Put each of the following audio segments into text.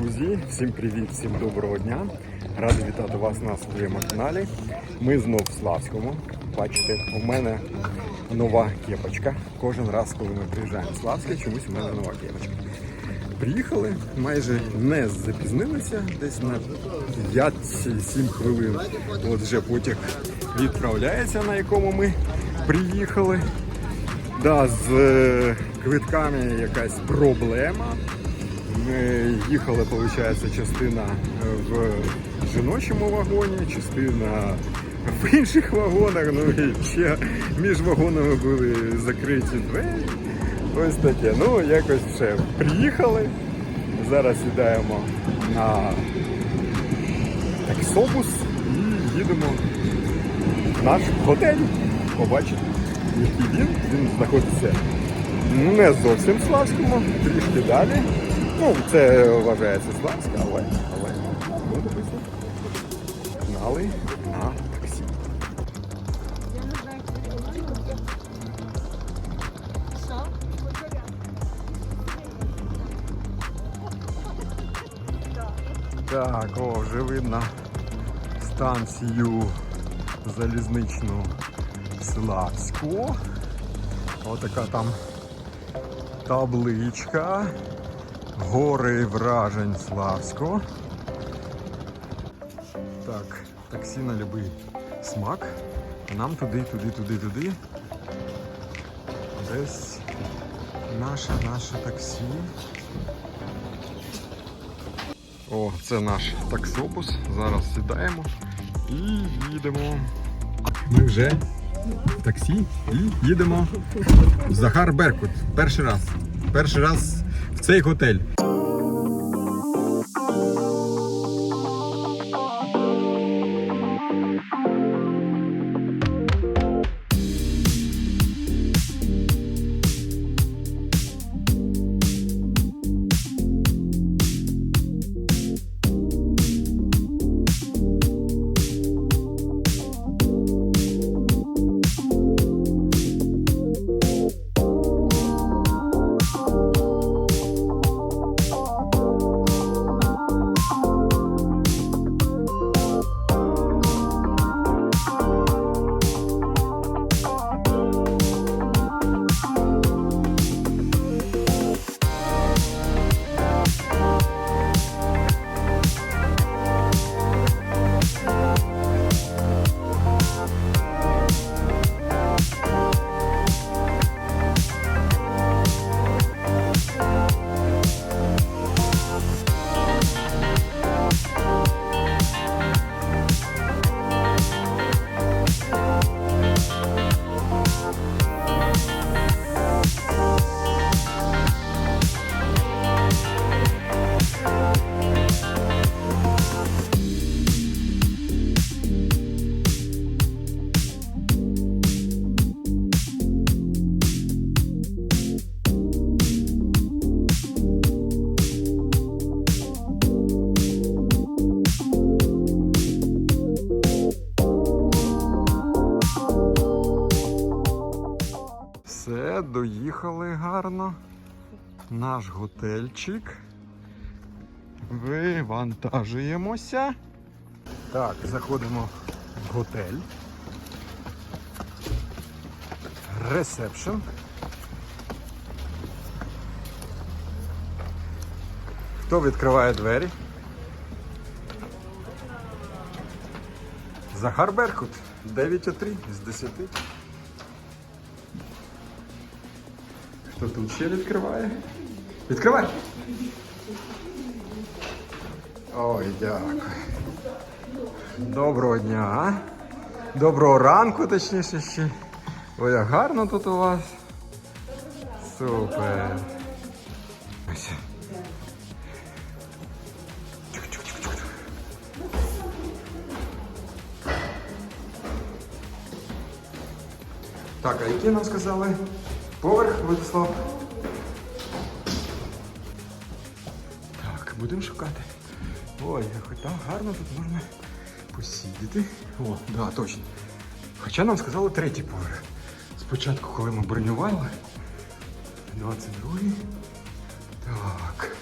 Друзі, всім привіт, всім доброго дня. Радий вітати вас на своєму каналі. Ми знов в Славському. Бачите, у мене нова кепочка. Кожен раз, коли ми приїжджаємо в Славське, чомусь у мене нова кепочка. Приїхали, майже не запізнилися, десь на 5-7 хвилин. От вже потяг відправляється, на якому ми приїхали. Да, з е, квитками якась проблема. Ми їхали, виходить, частина в жіночому вагоні, частина в інших вагонах. Ну і ще між вагонами були закриті двері. Ось таке. Ну, якось все. Приїхали. Зараз сідаємо на таксобус і їдемо в наш готель. Побачите, який він. Він знаходиться не зовсім Славському, трішки далі. Ну, це вважається Славська, але, але ну, дивіться. Погнали на таксі. Так, о, вже видно станцію залізничну Славську. Отака там табличка. Гори вражень Славського. Так, таксі на будь-який смак. Нам туди, туди, туди, туди. Десь наше, наше таксі. О, це наш таксобус. Зараз сідаємо і їдемо. Ми вже в таксі і їдемо Захар Беркут. Перший раз. Перший раз цей готель. Доїхали гарно. Наш готельчик. Вивантажуємося. Так, заходимо в готель. Ресепшн. Хто відкриває двері? Захар Беркут. 9,3 з 10. Хто тут ще відкриває? Відкривай! Ой, дякую. Доброго дня. Доброго ранку, точніше ще. Ой, як гарно тут у вас. Супер. Ось. Так, а які нам сказали? Поверх, Владислав. Так, будемо шукати. Ой, хоч так гарно тут можна посидіти. О, да, точно. Хоча нам сказали третій поверх. Спочатку, коли ми бронювали. 22-й. Так.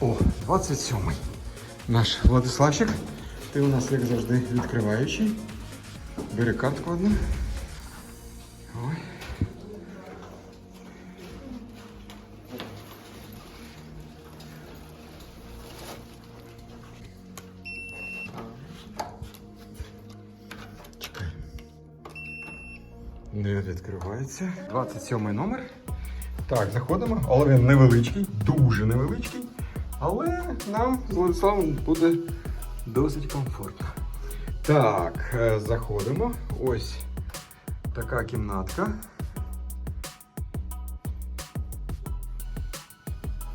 О, 27-й. Наш Владиславчик. Ти у нас, як завжди, відкриваючий. Бери картку одну. Відкривається. 27 номер. Так, заходимо, але він невеличкий, дуже невеличкий. Але нам з Владиславом буде досить комфортно. Так, е, заходимо. Ось така кімнатка.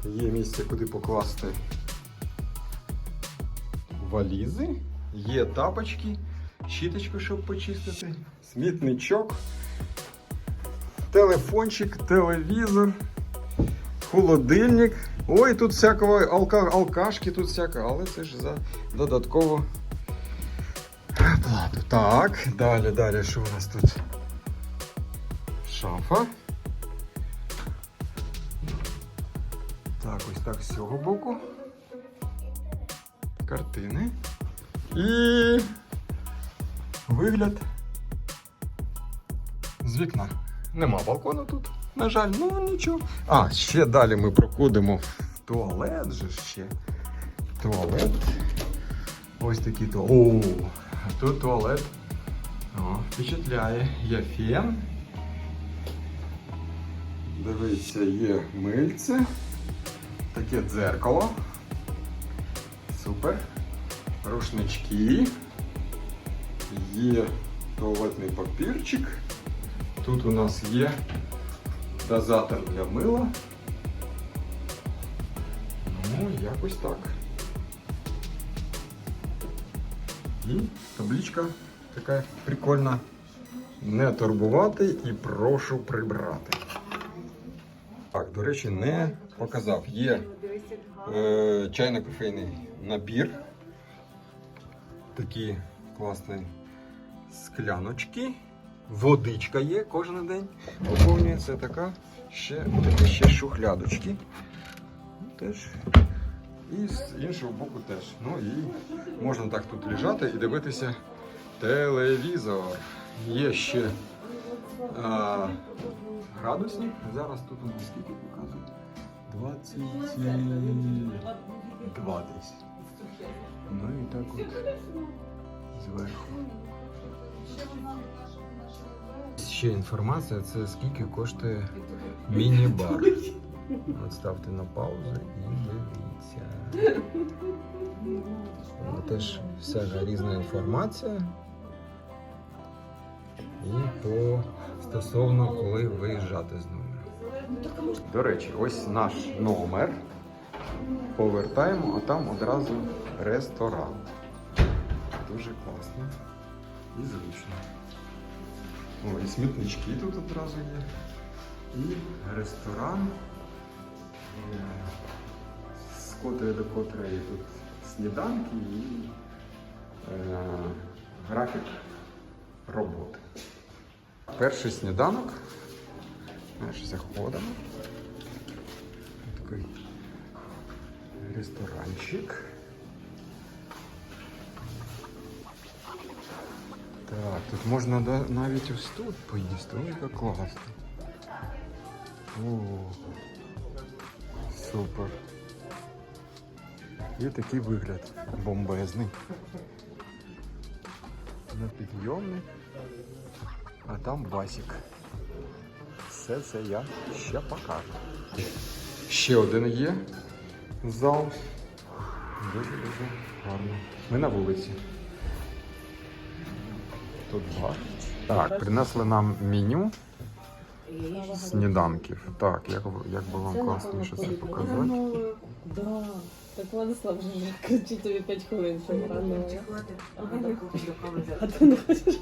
Є місце, куди покласти валізи, є тапочки, щіточку, щоб почистити, смітничок, телефончик, телевізор, холодильник. Ой, тут всякого алка, алкашки, тут всяке, але це ж за додатково плату. Так, далі, далі, що у нас тут? Шафа. Так, ось так з цього боку. Картини. І вигляд з вікна. Нема балкону тут, на жаль, ну нічого. А, ще далі ми проходимо туалет же ще. Туалет. Ось такий то. О, тут туалет. О, впечатляє. Є фен. Дивіться, є мильце. Таке дзеркало. Супер. Рушнички. Є туалетний папірчик. Тут у нас є дозатор для мила. Ну, якось так. І табличка така прикольна. Не турбувати і прошу прибрати. Так, до речі, не показав. Є е, чайно-кофейний набір. Такі класні скляночки. Водичка є кожен день. Поповнюється така ще, ще шухлядочки. Ну, Теж. І з іншого боку теж. Ну і можна так тут лежати і дивитися телевізор. Є ще а, градусник. Зараз тут у скільки показують? 22 десь. Ну і так от зверху. Ще інформація, це скільки коштує міні-бар. От ставте на паузу і дивіться. Теж всяка різна інформація. І по стосовно коли виїжджати з номера. До речі, ось наш номер. Повертаємо, а там одразу ресторан. Дуже класно і зручно. О, і смітнички тут одразу є. І ресторан, е, з котрої до котрої тут сніданки і е, графік роботи. Перший сніданок. Знаєш, заходимо. Такий ресторанчик. Так, тут можна навіть ось тут поїсти. Ой, як класно. О, супер. І такий вигляд бомбезний. На підйомник, а там басік. Все це я ще покажу. Ще один є зал. Дуже-дуже гарно. Ми на вулиці. Тут бар. Так, принесли нам меню сніданків. Так, як, як би вам класніше це показати. Да. Так Владислав вже кричить тобі 5 хвилин, що рано. А ти не хочеш?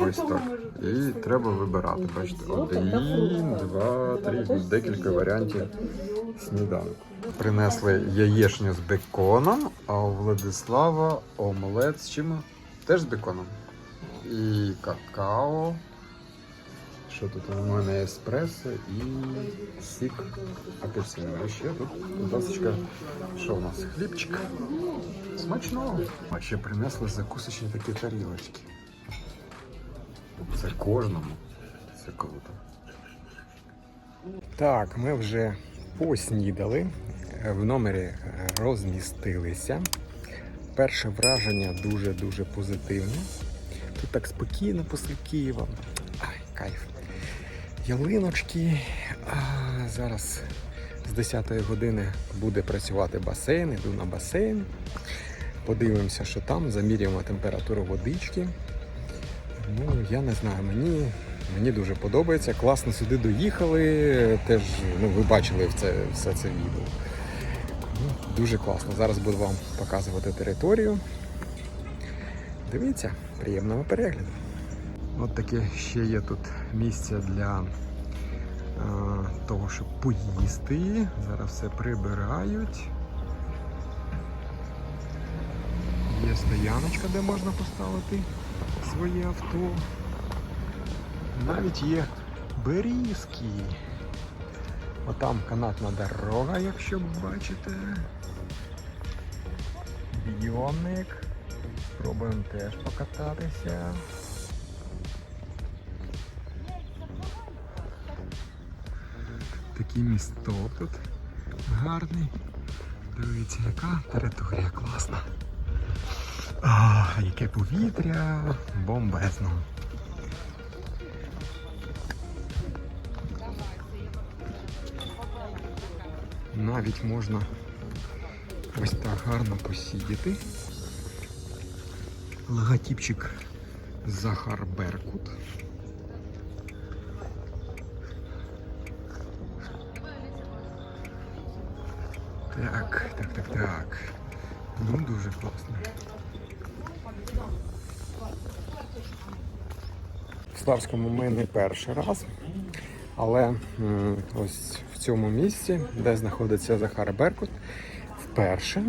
Ось так. І треба вибирати. Бачите, один, два, три, декілька варіантів сніданку. Принесли яєчню з беконом, а у Владислава омлет з чим? Теж з беконом. І какао. Що тут у мене еспресо і сік апельсиновий. Ще тут досочка. Що у нас? Хлібчик. Смачно. А ще принесли закусочні такі тарілочки. Це кожному. Це круто. Так, ми вже поснідали, е, в номері е, розмістилися. Перше враження дуже-дуже позитивне. Тут так спокійно посеред Києва. Ай, кайф. Ялиночки. А, зараз з 10 години буде працювати басейн, іду на басейн. Подивимося, що там, замірюємо температуру водички. Ну, я не знаю, мені, мені дуже подобається. Класно сюди доїхали. Теж ну, ви бачили це, все це відео. Ну, дуже класно. Зараз буду вам показувати територію. Дивіться, приємного перегляду. От таке ще є тут місце для е, того, щоб поїсти. Зараз все прибирають. Є стояночка, де можна поставити своє авто. Навіть є берізки. Отам канатна дорога, якщо бачите. Підйомник. Спробуємо теж покататися. Такий місток тут гарний. Дивіться, яка територія класна. А, яке повітря бомбезно. Навіть можна ось так гарно посидіти. Логотипчик Захар Беркут. Так, так, так, так. Ну, дуже класно. В Славському ми не перший раз, але ось в цьому місці, де знаходиться Захар Беркут, вперше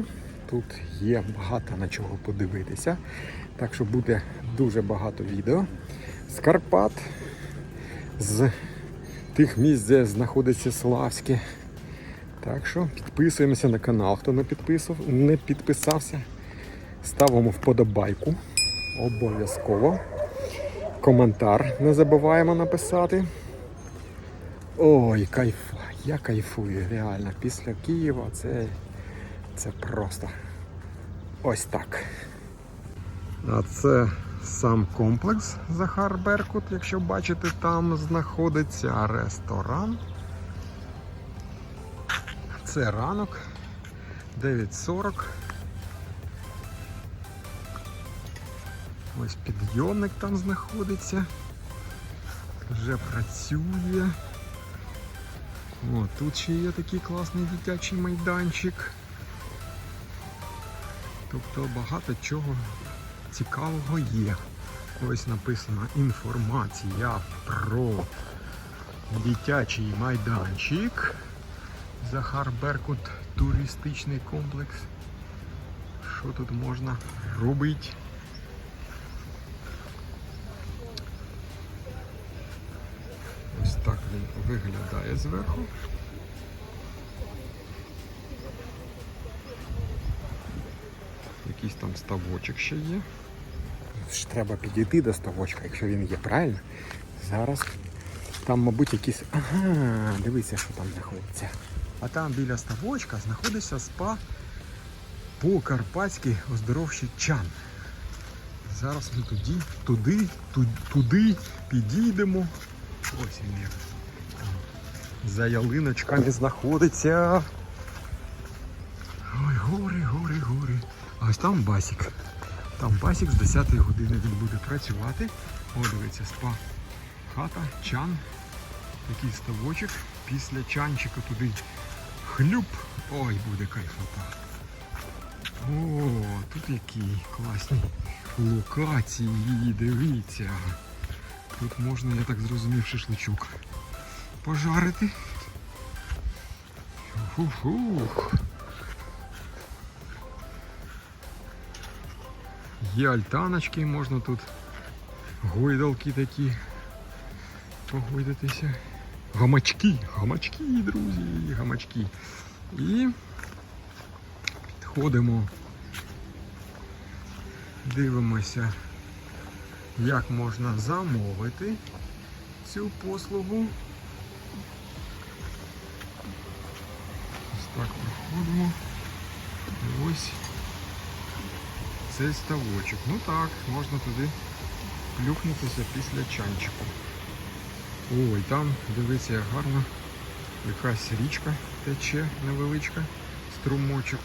тут є багато на чого подивитися. Так що буде дуже багато відео з Карпат, з тих місць, де знаходиться Славське. Так що підписуємося на канал, хто не підписав, не підписався. Ставимо вподобайку. Обов'язково. Коментар не забуваємо написати. Ой, кайф. Я кайфую, реально. Після Києва це, це просто ось так. А це сам комплекс Захар Беркут. Якщо бачите, там знаходиться ресторан. Це ранок 9.40. Ось підйомник там знаходиться. Вже працює. О, тут ще є такий класний дитячий майданчик. Тобто багато чого цікавого є. Ось написано інформація про дитячий майданчик. Захар Беркут туристичний комплекс. Що тут можна робити? Ось так він виглядає зверху. Якийсь там ставочок ще є. Ж треба підійти до ставочка, якщо він є, правильно? Зараз там, мабуть, якісь. Ага, дивися, що там знаходиться. А там біля ставочка знаходиться спа по-карпатськи оздоровчий чан. Зараз ми тоді, туди, ту- туди підійдемо. Ось він як. За ялиночками знаходиться. Ой, гори, гори, гори. А ось там басік. Там басік з 10 години він буде працювати. О, дивіться, спа. Хата, чан. Такий ставочок. Після чанчика туди хлюп. Ой, буде кайфота. О, тут які класні локації, дивіться. Тут можна, я так зрозумів, шашличок пожарити. Фух-фух. Є альтаночки, можна тут гойдалки такі погойдатися. Гамачки, гамачки, друзі, гамачки. І підходимо, дивимося, як можна замовити цю послугу. Ось так проходимо. Ось цей ставочок. Ну так, можна туди плюхнутися після чанчику. Ой, там, дивіться, як гарно. Якась річка тече невеличка, струмочок.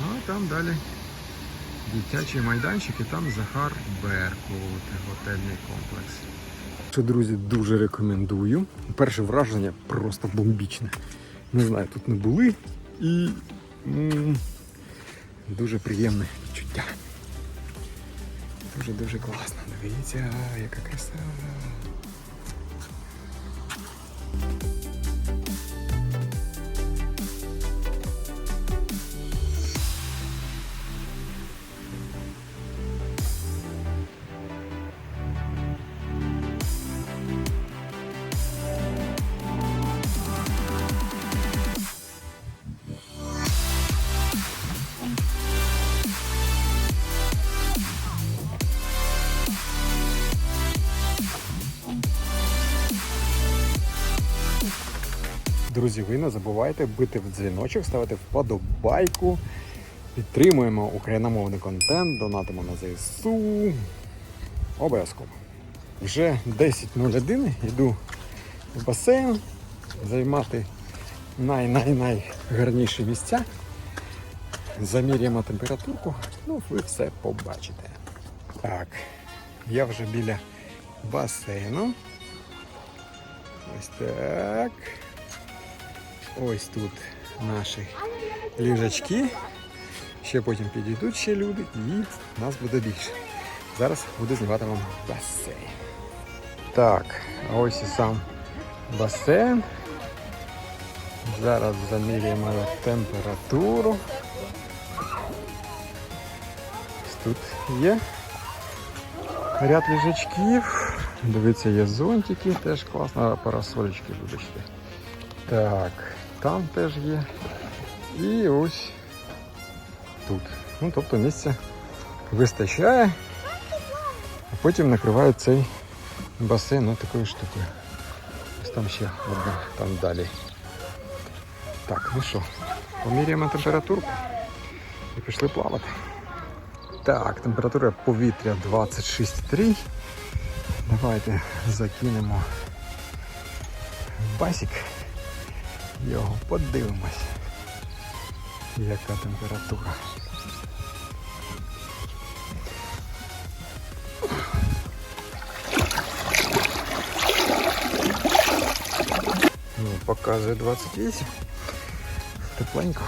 Ну, а там далі дитячий майданчик і там Захар Беркут, готельний комплекс. Що, друзі, дуже рекомендую. Перше враження просто бомбічне. Не знаю, тут не були і дуже приємне відчуття. Дуже-дуже класно. Дивіться, яка краса. Не забувайте бити в дзвіночок, ставити вподобайку. Підтримуємо україномовний контент, донатимо на ЗСУ. Обов'язково. Вже 10.01 йду в басейн займати най-най-найгарніші місця. Заміряємо температурку, ну ви все побачите. Так, я вже біля басейну. Ось так. Ось тут наші ліжачки. Ще потім підійдуть ще люди і нас буде більше. Зараз буду знімати вам басейн. Так, ось і сам басейн. Зараз заміряємо температуру. Ось тут є ряд ліжачків. Дивіться, є зонтики, теж класно, парасолечки, вибачте. Так, там теж є. І ось тут. Ну, тобто місця вистачає, а потім накривають цей басейн ну, такою штукою. Ось там ще одна, там далі. Так, ну що, поміряємо температуру і пішли плавати. Так, температура повітря 26,3. Давайте закинемо басик його подивимось, яка температура. Ну, показує 28. Тепленько.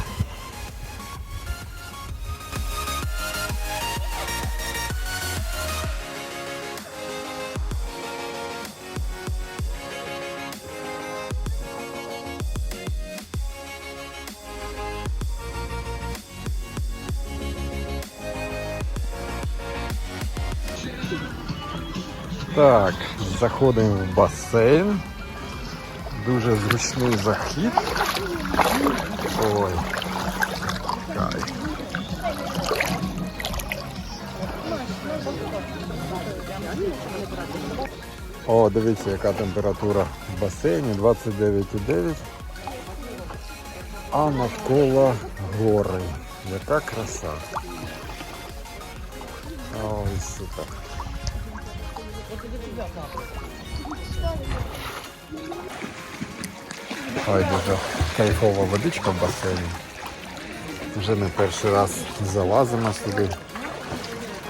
Так, заходимо в басейн. Дуже зручний захід. Ой. Кайф. О, дивіться, яка температура в басейні 29,9. А навколо гори. Яка краса. Ой, супер. Ой, дуже кайфова водичка в басейні. Вже не перший раз залазимо сюди.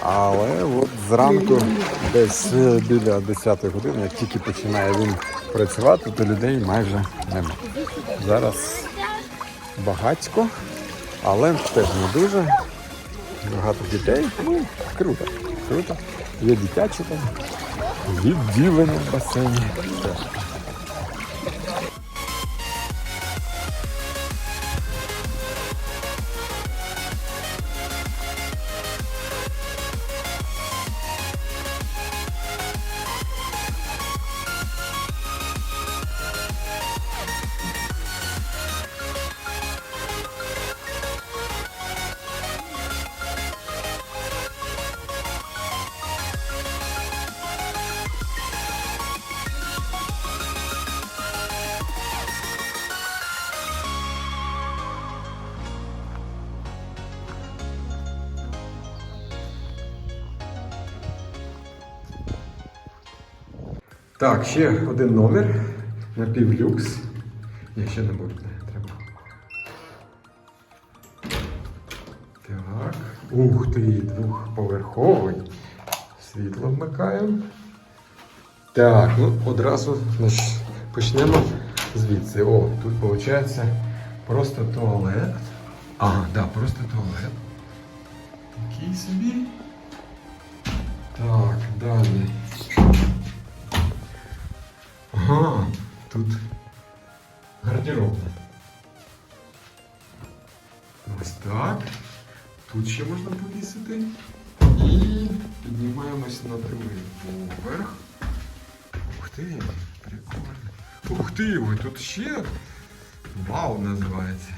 Але от зранку, десь е, біля 10 години, як тільки починає він працювати, то людей майже нема. Зараз багатько, але теж не дуже. Багато дітей. Ну, круто. Круто. Є дитячі там. Відділення в басейні. Так, ще один номер. Напівлюкс. Ні, ще не буде, не треба. Так. Ух ти, двохповерховий. Світло вмикаємо. Так, ну одразу почнемо звідси. О, тут виходить просто туалет. Ага, да, просто туалет. Такий собі. Так, далі. Ага, тут гардеробна. Ось так. Тут ще можна повісити. І піднімаємось на другий поверх. Ух ти, прикольно. Ух ти, ой, тут ще вау називається.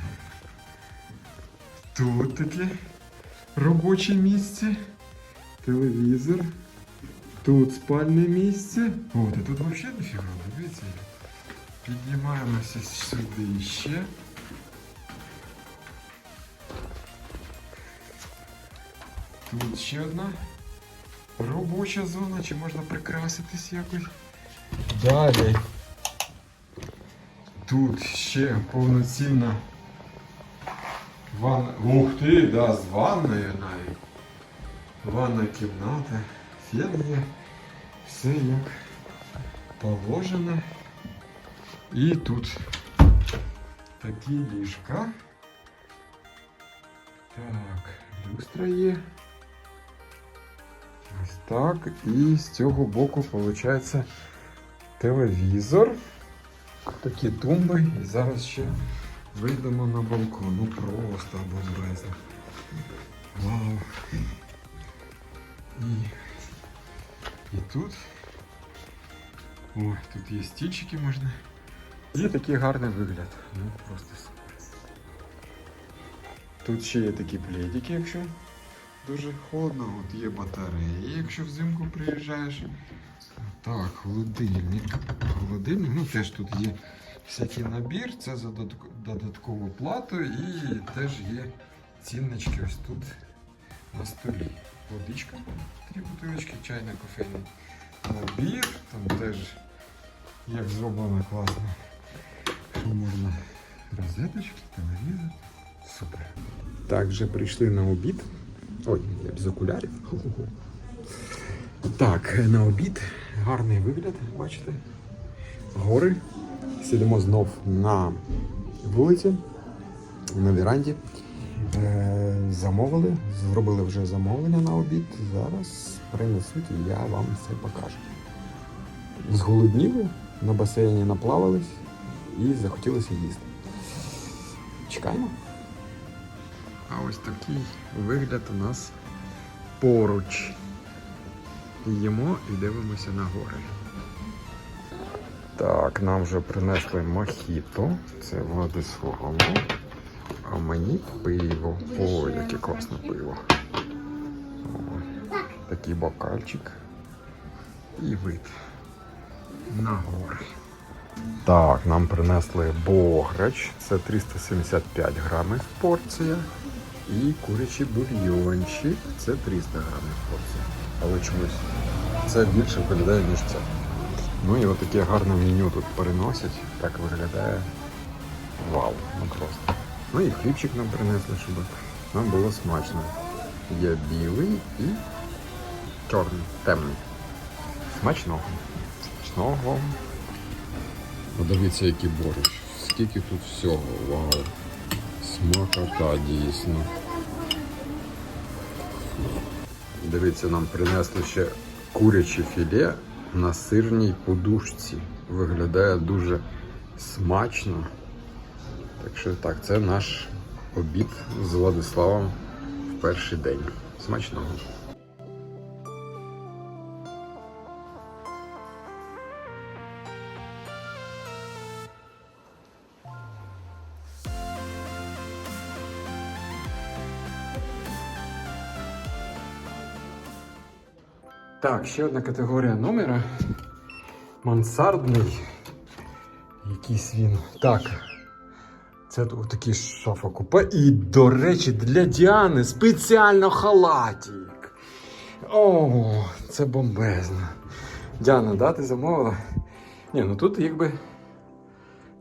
Тут таке робоче місце, телевізор. Тут спальне місце. О, та тут взагалі дофіга, дивіться. Піднімаємося сюди ще. Тут ще одна робоча зона, чи можна прикраситись якось. Далі. Тут ще повноцінна ванна. Ух ти, да, з ванною навіть. Ванна кімната, фен є. Все як положено. І тут такі ліжка. Так, люстра є. Ось так. І з цього боку виходить телевізор. Такі тумби. І зараз ще вийдемо на балкон. Ну просто бомбезно. Вау. І, і тут. Ой, тут є стільчики можна. І такий гарний вигляд. Ну просто супер. Тут ще є такі пледики, якщо дуже холодно. От є батареї, якщо взимку приїжджаєш. Так, холодильник. Холодильник, ну теж тут є всякий набір, це за додаткову плату і теж є ціннички ось тут на столі. Водичка, три бутилочки, чайна кофейний набір, там теж як зроблено класно. Що можна розеточки, телевізор. Супер. Так, вже прийшли на обід. Ой, я без окулярів. Ху-ху-ху. Так, на обід гарний вигляд, бачите? Гори. Сидимо знов на вулиці, на віранді. Е, замовили, зробили вже замовлення на обід. Зараз принесуть і я вам все покажу. Зголодніли, на басейні наплавались і захотілося їсти. Чекаємо. А ось такий вигляд у нас поруч. Їмо і дивимося на гори. Так, нам вже принесли мохіто. Це Владиславу. А мені пиво. Ой, яке класне пиво. О, такий бокальчик. І вид на гори. Так, нам принесли бограч. Це 375 грамів порція. І курячий бульйончик. Це 300 грамів порція. Але чомусь це більше виглядає, ніж це. Ну і отаке гарне меню тут переносять. Так виглядає. Вау, ну просто. Ну і хлібчик нам принесли, щоб нам було смачно. Є білий і чорний, темний. Смачного. Смачного. Подивіться, який борщ. Скільки тут всього. Вау. Смакота дійсно. Дивіться, нам принесли ще куряче філе на сирній подушці. Виглядає дуже смачно. Так що так, це наш обід з Владиславом в перший день. Смачного. Так, ще одна категорія номера. Мансардний. Якийсь він. Так. Це такий шафа купе. І, до речі, для Діани спеціально халатик. О, це бомбезно. Діана, да, ти замовила? Ні, ну тут якби.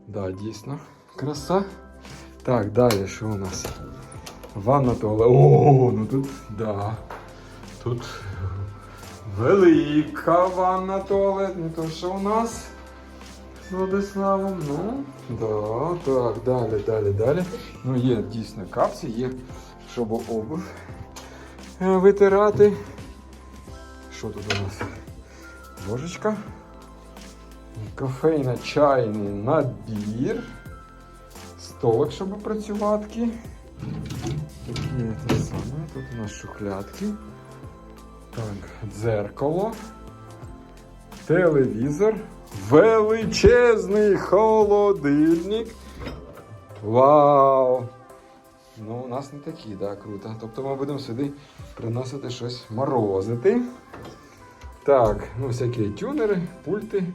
Да, дійсно. Краса. Так, далі, що у нас? Ванна туалет. О, ну тут, да. Тут велика ванна туалет, не то що у нас з Владиславом. Ну, да, так, далі, далі, далі. Ну, є дійсно капці, є, щоб обув е, витирати. Що тут у нас? Ложечка. Кофейно-чайний набір. Столик, щоб працювати. Є те саме. Тут у нас шухлядки. Так, дзеркало. Телевізор. Величезний холодильник. Вау! Ну, у нас не такі, да, круто. Тобто ми будемо сюди приносити щось морозити. Так, ну всякі тюнери, пульти,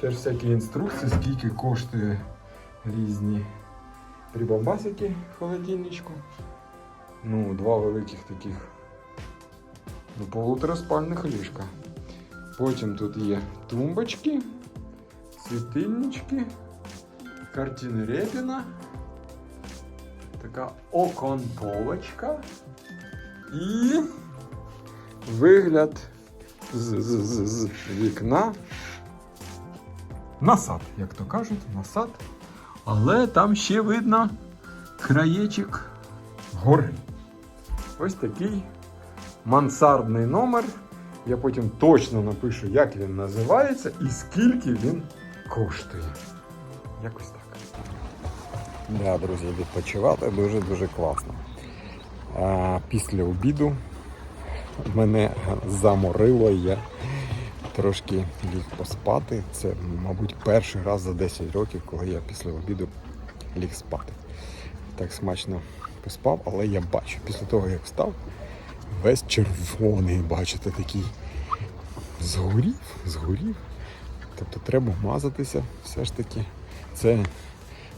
теж всякі інструкції, скільки коштує різні прибамбасики в холодильничку. Ну, два великих таких ну, полутораспальних ліжка. Потім тут є тумбочки, світильнички, картини Репіна, така оконтовочка і вигляд з, з, з, з вікна. Насад, як то кажуть, насад. Але там ще видно краєчик гори. Ось такий мансардний номер. Я потім точно напишу, як він називається і скільки він коштує. Якось так. Да, друзі, відпочивати дуже-дуже класно. А, після обіду мене заморило, я трошки ліг поспати. Це, мабуть, перший раз за 10 років, коли я після обіду ліг спати. Так смачно поспав, але я бачу, після того як встав, весь червоний, бачите, такий згорів, згорів. Тобто треба мазатися все ж таки. Це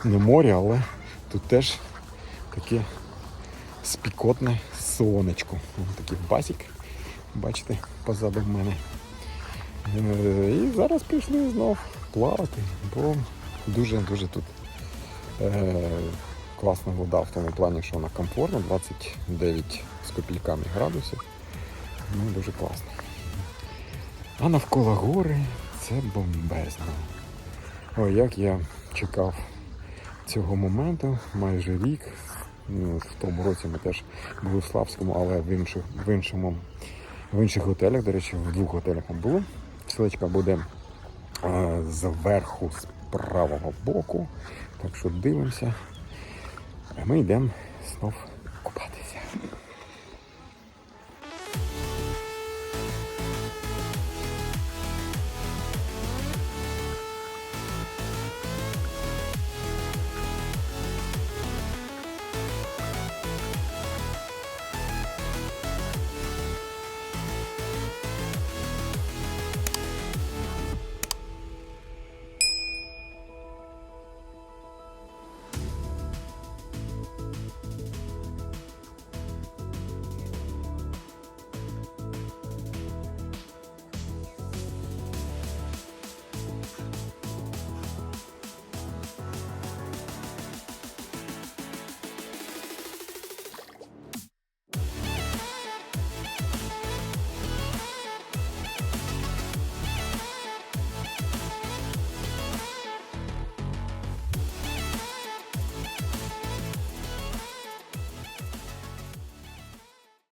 не море, але тут теж таке спікотне сонечко. Такий басік, бачите, позаду мене. Е, І зараз пішли знов плавати, бо дуже-дуже тут е, класна вода в тому плані, що вона комфортна, 29 з копійками градусів. Ну, дуже класно. А навколо гори це бомбезно. Ой, як я чекав цього моменту майже рік. Ну, в тому році ми теж були в Славському, але в, інших, в, іншому, в інших готелях, до речі, в двох готелях ми були. Ссылочка буде е, зверху з правого боку. Так що дивимося. Ми йдемо знов